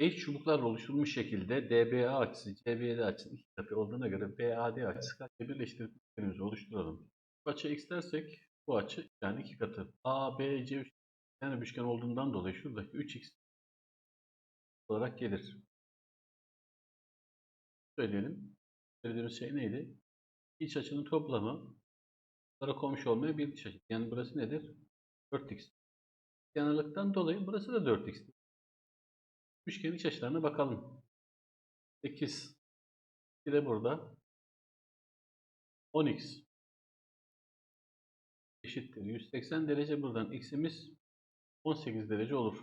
Eş çubuklarla oluşturulmuş şekilde DBA açısı CBD açısının iki katı olduğuna göre BAD açısı kaçla birleştirip üçgenimizi oluşturalım. Bu açı x dersek bu açı yani iki katı. ABC üç tane bir üçgen olduğundan dolayı şuradaki 3x olarak gelir. Söyleyelim. Söylediğimiz şey neydi? İç açının toplamı Bunlara komşu olmaya bir iç açı. Yani burası nedir? 4x. Yanarlıktan dolayı burası da 4x. Üçgenin iç açılarına bakalım. 8. Bir de burada 10x eşittir. 180 derece buradan x'imiz 18 derece olur.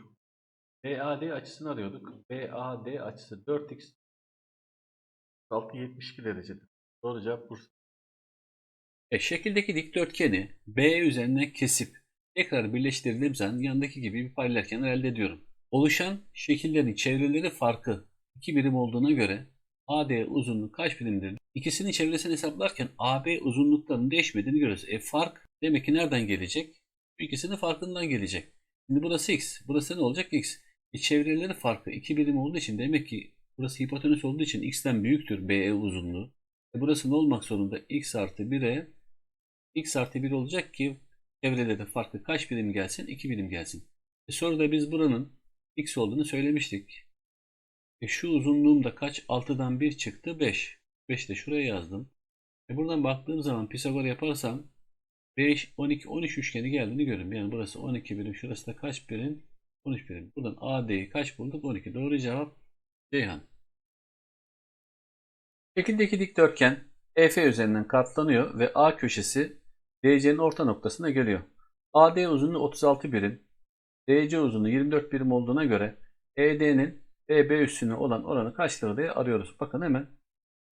BAD açısını arıyorduk. BAD açısı 4x 672 derecedir. Doğru cevap Bursa. E, şekildeki dikdörtgeni B üzerinden kesip tekrar birleştirdiğim zaman yanındaki gibi bir paralel elde ediyorum. Oluşan şekillerin çevreleri farkı 2 birim olduğuna göre AD uzunluğu kaç birimdir? İkisinin çevresini hesaplarken AB uzunluklarının değişmediğini görüyoruz. E fark demek ki nereden gelecek? İkisinin farkından gelecek. Şimdi burası x. Burası ne olacak? x. E çevreleri farkı 2 birim olduğu için demek ki burası hipotenüs olduğu için x'ten büyüktür BE uzunluğu. E burası ne olmak zorunda? x artı 1'e x artı 1 olacak ki çevreleri farklı kaç birim gelsin? 2 birim gelsin. E soruda biz buranın x olduğunu söylemiştik. E şu uzunluğum da kaç? 6'dan 1 çıktı 5. 5 de şuraya yazdım. E buradan baktığım zaman Pisagor yaparsam 5, 12, 13 üçgeni geldiğini görürüm. Yani burası 12 birim. Şurası da kaç birim? 13 birim. Buradan AD'yi kaç bulduk? 12. Doğru cevap Ceyhan. Şekildeki dikdörtgen EF üzerinden katlanıyor ve A köşesi DC'nin orta noktasına geliyor. AD uzunluğu 36 birim, DC uzunluğu 24 birim olduğuna göre ED'nin EB üstüne olan oranı kaçtır diye arıyoruz. Bakın hemen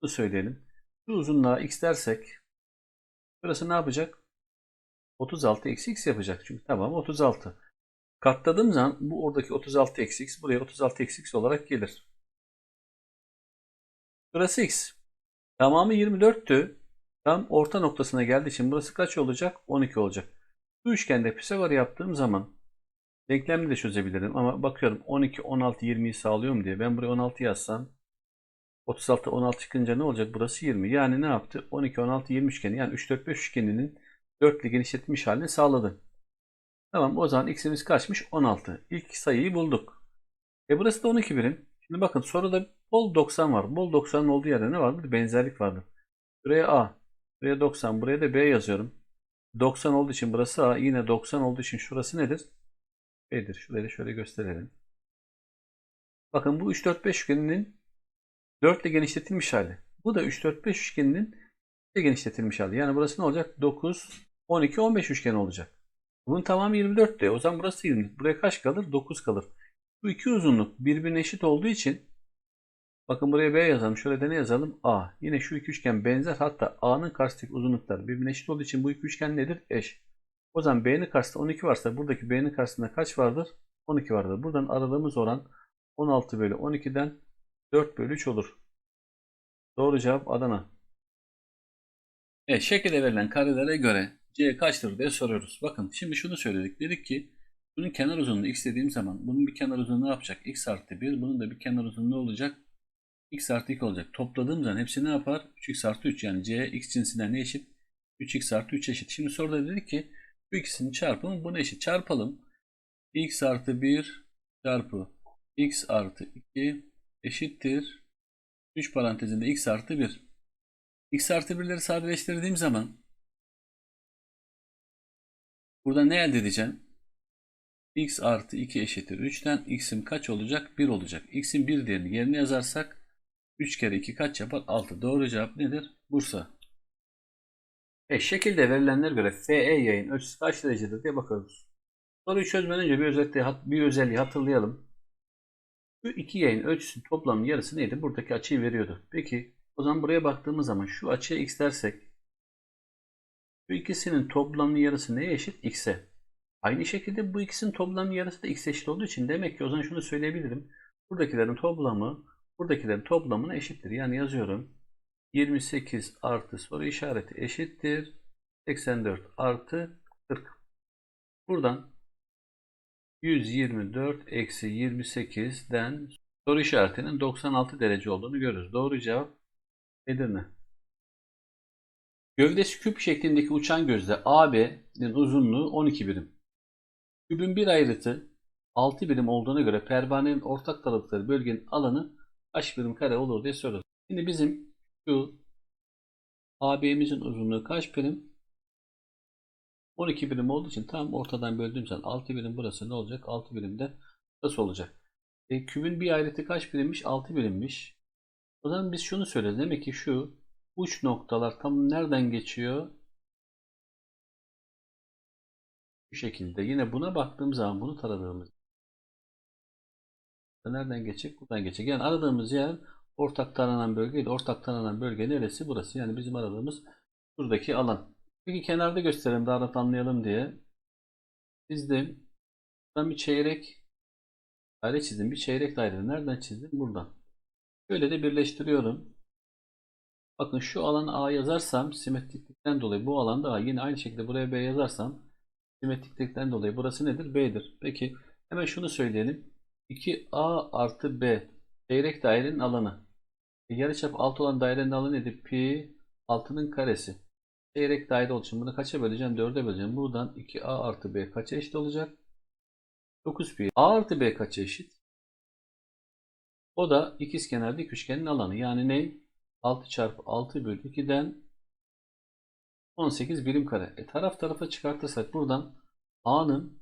bunu söyleyelim. Şu uzunluğa x dersek burası ne yapacak? 36 eksi x yapacak. Çünkü tamam 36. Katladığım zaman bu oradaki 36 eksi x buraya 36 eksi x olarak gelir. Burası x. Tamamı 24'tü. Tam orta noktasına geldiği için burası kaç olacak? 12 olacak. Bu üçgende Pisagor yaptığım zaman denklemini de çözebilirim ama bakıyorum 12, 16, 20'yi sağlıyor diye. Ben buraya 16 yazsam 36, 16 çıkınca ne olacak? Burası 20. Yani ne yaptı? 12, 16, 20 üçgeni yani 3, 4, 5 üçgeninin dörtlü genişletilmiş halini sağladı. Tamam o zaman x'imiz kaçmış? 16. İlk sayıyı bulduk. E burası da 12 birim. Şimdi bakın soruda bol 90 var. Bol 90'ın olduğu yerde ne vardı? Benzerlik vardı. Buraya A. Buraya 90. Buraya da B yazıyorum. 90 olduğu için burası A. Yine 90 olduğu için şurası nedir? B'dir. Şurayı da şöyle gösterelim. Bakın bu 3, 4, 5 üçgeninin 4 ile genişletilmiş hali. Bu da 3, 4, 5 üçgeninin de genişletilmiş hali. Yani burası ne olacak? 9, 12, 15 üçgen olacak. Bunun tamamı 24 de. O zaman burası 20. Buraya kaç kalır? 9 kalır. Bu iki uzunluk birbirine eşit olduğu için bakın buraya B yazalım. Şöyle de ne yazalım? A. Yine şu iki üçgen benzer. Hatta A'nın karşısındaki uzunluklar birbirine eşit olduğu için bu iki üçgen nedir? Eş. O zaman B'nin karşısında 12 varsa buradaki B'nin karşısında kaç vardır? 12 vardır. Buradan aradığımız oran 16 bölü 12'den 4 bölü 3 olur. Doğru cevap Adana. Evet, şekilde verilen karelere göre C kaçtır diye soruyoruz. Bakın şimdi şunu söyledik. Dedik ki bunun kenar uzunluğu x dediğim zaman bunun bir kenar uzunluğu ne yapacak? x artı 1. Bunun da bir kenar uzunluğu olacak? x artı 2 olacak. Topladığım zaman hepsi ne yapar? 3x artı 3 yani c x cinsinden ne eşit? 3x artı 3 eşit. Şimdi soruda dedik ki bu ikisinin çarpımı buna eşit. Çarpalım. x artı 1 çarpı x artı 2 eşittir. 3 parantezinde x artı 1. x artı 1'leri sadeleştirdiğim zaman burada ne elde edeceğim? x artı 2 eşittir 3'ten x'im kaç olacak? 1 olacak. x'in 1 değerini yerine yazarsak 3 kere 2 kaç yapar? 6. Doğru cevap nedir? Bursa. E, şekilde verilenlere göre FE yayın ölçüsü kaç derecedir diye bakıyoruz. Soruyu çözmeden önce bir, özelliği, bir özelliği hatırlayalım. Şu iki yayın ölçüsünün toplamının yarısı neydi? Buradaki açıyı veriyordu. Peki o zaman buraya baktığımız zaman şu açıya x dersek şu ikisinin toplamının yarısı neye eşit? x'e. Aynı şekilde bu ikisinin toplamının yarısı da x eşit olduğu için demek ki o zaman şunu söyleyebilirim. Buradakilerin toplamı buradakilerin toplamına eşittir. Yani yazıyorum. 28 artı soru işareti eşittir. 84 artı 40. Buradan 124 eksi 28'den soru işaretinin 96 derece olduğunu görürüz. Doğru cevap Edirne. Gövdesi küp şeklindeki uçan gözde AB'nin uzunluğu 12 birim. Kübün bir ayrıtı 6 birim olduğuna göre pervanenin ortak tarafları bölgenin alanı kaç birim kare olur diye soruyoruz. Şimdi bizim şu AB'mizin uzunluğu kaç birim? 12 birim olduğu için tam ortadan böldüğüm zaman 6 birim burası ne olacak? 6 birim de burası olacak. E, kübün bir ayrıtı kaç birimmiş? 6 birimmiş. O zaman biz şunu söyleriz. Demek ki şu uç noktalar tam nereden geçiyor? Bu şekilde. Yine buna baktığım zaman bunu taradığımız nereden geçecek? Buradan geçecek. Yani aradığımız yer ortak taranan bölgeydi. Ortak taranan bölge neresi? Burası. Yani bizim aradığımız buradaki alan. Peki kenarda gösterelim daha rahat anlayalım diye. Çizdim. Ben bir çeyrek daire çizdim. Bir çeyrek daire. Nereden çizdim? Buradan. Böyle de birleştiriyorum. Bakın şu alan A yazarsam simetriklikten dolayı bu alanda A. Yine aynı şekilde buraya B yazarsam simetriklikten dolayı burası nedir? B'dir. Peki hemen şunu söyleyelim. 2A artı B çeyrek dairenin alanı. E, yarıçap 6 olan dairenin alanı nedir? Pi 6'nın karesi. Çeyrek daire olduğu bunu kaça böleceğim? 4'e böleceğim. Buradan 2A artı B kaça eşit olacak? 9 pi. A artı B kaça eşit? O da ikizkenar dik üçgenin alanı. Yani ne? 6 çarpı 6 bölü 2'den 18 birim kare. E, taraf tarafa çıkartırsak buradan A'nın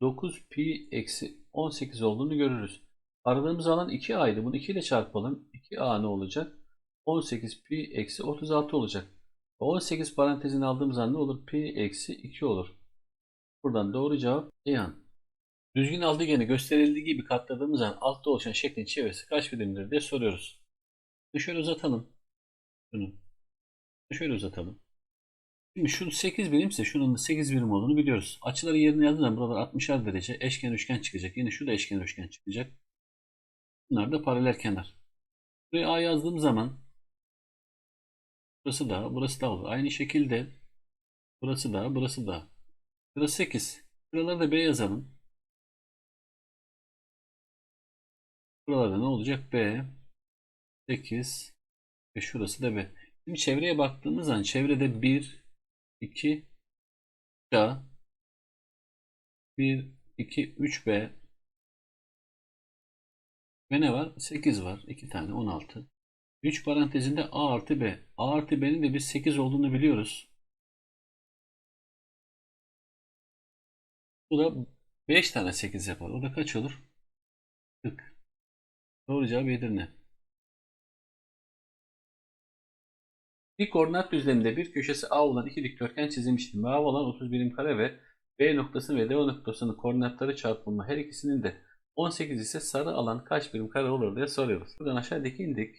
9 pi eksi 18 olduğunu görürüz. Aradığımız alan 2A'ydı. Bunu 2 ile çarpalım. 2A ne olacak? 18 pi eksi 36 olacak. 18 parantezini aldığımız zaman ne olur? Pi eksi 2 olur. Buradan doğru cevap Ceyhan. Düzgün aldıgeni gösterildiği gibi katladığımız zaman altta oluşan şeklin çevresi kaç birimdir diye soruyoruz. Şöyle uzatalım. Şunu. Şöyle uzatalım. Şimdi şu 8 birimse şunun da 8 birim olduğunu biliyoruz. Açıları yerine yazdığım zaman buralar 60'ar derece eşkenar üçgen çıkacak. Yine şu da eşkenar üçgen çıkacak. Bunlar da paralel kenar. Buraya A yazdığım zaman burası da burası da olur. Aynı şekilde burası da burası da. Burası 8. Buraları da B yazalım. Buralarda ne olacak? B 8 ve şurası da B. Şimdi çevreye baktığımız zaman çevrede 1 2 A 1 2 3 B ve ne var? 8 var. 2 tane 16. 3 parantezinde A artı B. A artı B'nin de biz 8 olduğunu biliyoruz. Bu da 5 tane 8 yapar. O da kaç olur? 40. Doğru cevap Edirne. Bir koordinat düzleminde bir köşesi A olan iki dikdörtgen çizilmiştir. A olan 30 birim kare ve B noktası ve D noktasının koordinatları çarpımı her ikisinin de 18 ise sarı alan kaç birim kare olur diye soruyoruz. Buradan aşağıdaki indik.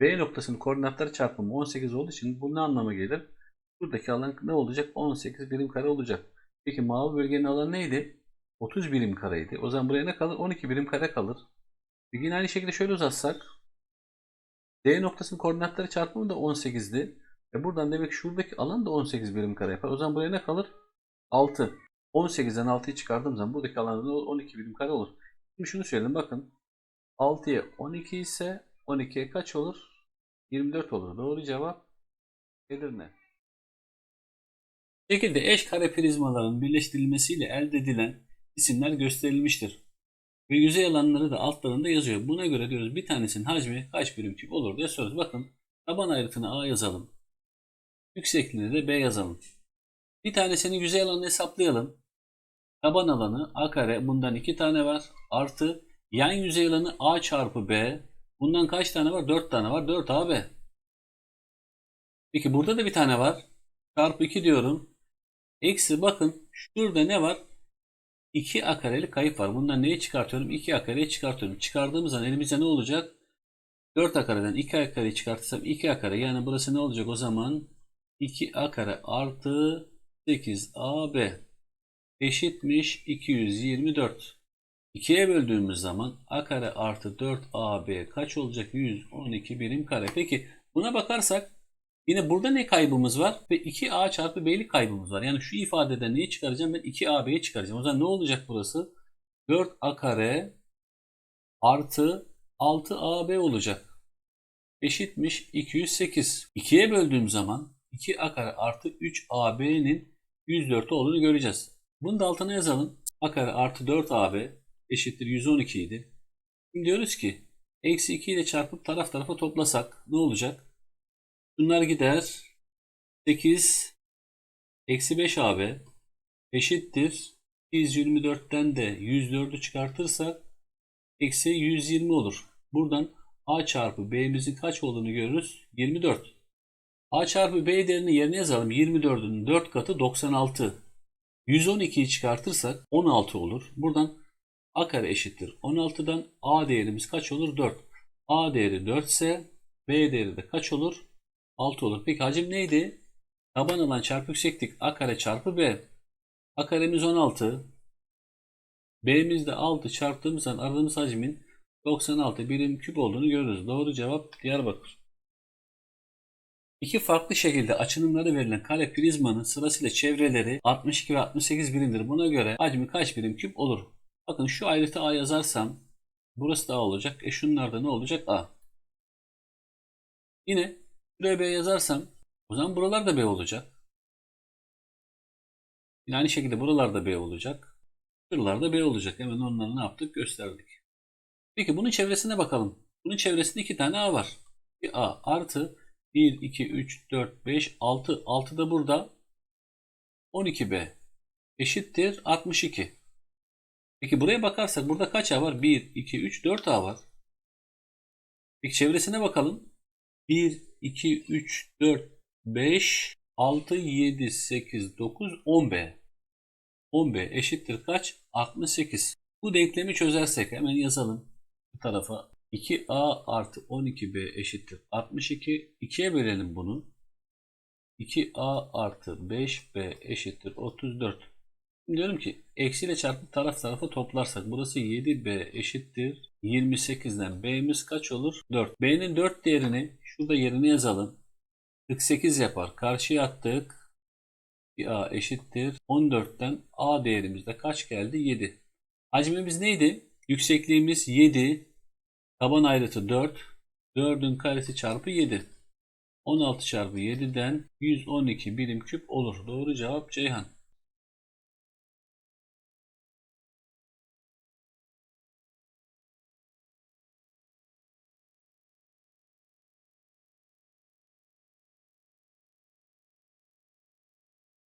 B noktasının koordinatları çarpımı 18 olduğu için bu ne anlama gelir? Buradaki alan ne olacak? 18 birim kare olacak. Peki mavi bölgenin alanı neydi? 30 birim kareydi. O zaman buraya ne kalır? 12 birim kare kalır. Yine aynı şekilde şöyle uzatsak. D noktasının koordinatları çarpımı da 18'di. E buradan demek şuradaki alan da 18 birim kare yapar. O zaman buraya ne kalır? 6. 18'den 6'yı çıkardığım zaman buradaki alan da 12 birim kare olur. Şimdi şunu söyleyelim bakın. 6'ya 12 ise 12'ye kaç olur? 24 olur. Doğru cevap Edirne. Şekilde eş kare prizmaların birleştirilmesiyle elde edilen isimler gösterilmiştir. Ve yüzey alanları da altlarında yazıyor. Buna göre diyoruz bir tanesinin hacmi kaç birim küp olur diye soruyoruz. Bakın taban ayrıtını A yazalım. Yüksekliğini de B yazalım. Bir tanesinin yüzey alanını hesaplayalım. Taban alanı A kare bundan iki tane var. Artı yan yüzey alanı A çarpı B. Bundan kaç tane var? 4 tane var. 4 AB. Peki burada da bir tane var. Çarpı 2 diyorum. Eksi bakın şurada ne var? 2 a kareli kayıp var. Bundan neyi çıkartıyorum? 2 a kareyi çıkartıyorum. Çıkardığımız zaman elimizde ne olacak? 4 a kareden 2 a kareyi çıkartırsam 2 a kare. Yani burası ne olacak o zaman? 2 a kare artı 8 ab eşitmiş 224. 2'ye böldüğümüz zaman a kare artı 4 ab kaç olacak? 112 birim kare. Peki buna bakarsak Yine burada ne kaybımız var? Ve 2a çarpı b'lik kaybımız var. Yani şu ifadeden neyi çıkaracağım? Ben 2ab'yi çıkaracağım. O zaman ne olacak burası? 4a kare artı 6AB olacak. Eşitmiş 208. 2'ye böldüğüm zaman 2A kare artı 3AB'nin 104 olduğunu göreceğiz. Bunu da altına yazalım. A kare artı 4AB eşittir 112 idi. Şimdi diyoruz ki eksi 2 ile çarpıp taraf tarafa toplasak ne olacak? Bunlar gider. 8 eksi 5AB eşittir. 224'ten de 104'ü çıkartırsak eksi 120 olur. Buradan A çarpı B'mizin kaç olduğunu görürüz. 24. A çarpı B değerini yerine yazalım. 24'ün 4 katı 96. 112'yi çıkartırsak 16 olur. Buradan A kare eşittir. 16'dan A değerimiz kaç olur? 4. A değeri 4 ise B değeri de kaç olur? 6 olur. Peki hacim neydi? Taban alan çarpı yükseklik A kare çarpı B. A karemiz 16. B'miz de 6 çarptığımız zaman aradığımız hacmin 96 birim küp olduğunu görürüz. Doğru cevap Diyarbakır. İki farklı şekilde açınımları verilen kare prizmanın sırasıyla çevreleri 62 ve 68 birimdir. Buna göre hacmi kaç birim küp olur? Bakın şu ayrıtı A yazarsam burası da A olacak. E şunlar da ne olacak? A. Yine buraya B yazarsam o zaman buralar da B olacak. Yine aynı şekilde buralar da B olacak. Şuralar da B olacak. Hemen onları ne yaptık? Gösterdik. Peki bunun çevresine bakalım. Bunun çevresinde iki tane A var. Bir A artı 1, 2, 3, 4, 5, 6. 6 da burada. 12B eşittir 62. Peki buraya bakarsak burada kaç A var? 1, 2, 3, 4 A var. Peki çevresine bakalım. 1, 2, 3, 4, 5, 6, 7, 8, 9, 10B. 10B eşittir kaç? 68. Bu denklemi çözersek hemen yazalım. Bu tarafa 2A artı 12B eşittir 62. 2'ye bölelim bunu. 2A artı 5B eşittir 34. Şimdi diyorum ki eksiyle çarpıp taraf tarafa toplarsak burası 7B eşittir 28'den B'miz kaç olur? 4. B'nin 4 değerini şurada yerine yazalım. 48 yapar. Karşıya attık. A eşittir. 14'ten A değerimizde kaç geldi? 7. Hacmimiz neydi? Yüksekliğimiz 7. Taban ayrıtı 4. 4'ün karesi çarpı 7. 16 çarpı 7'den 112 birim küp olur. Doğru cevap Ceyhan.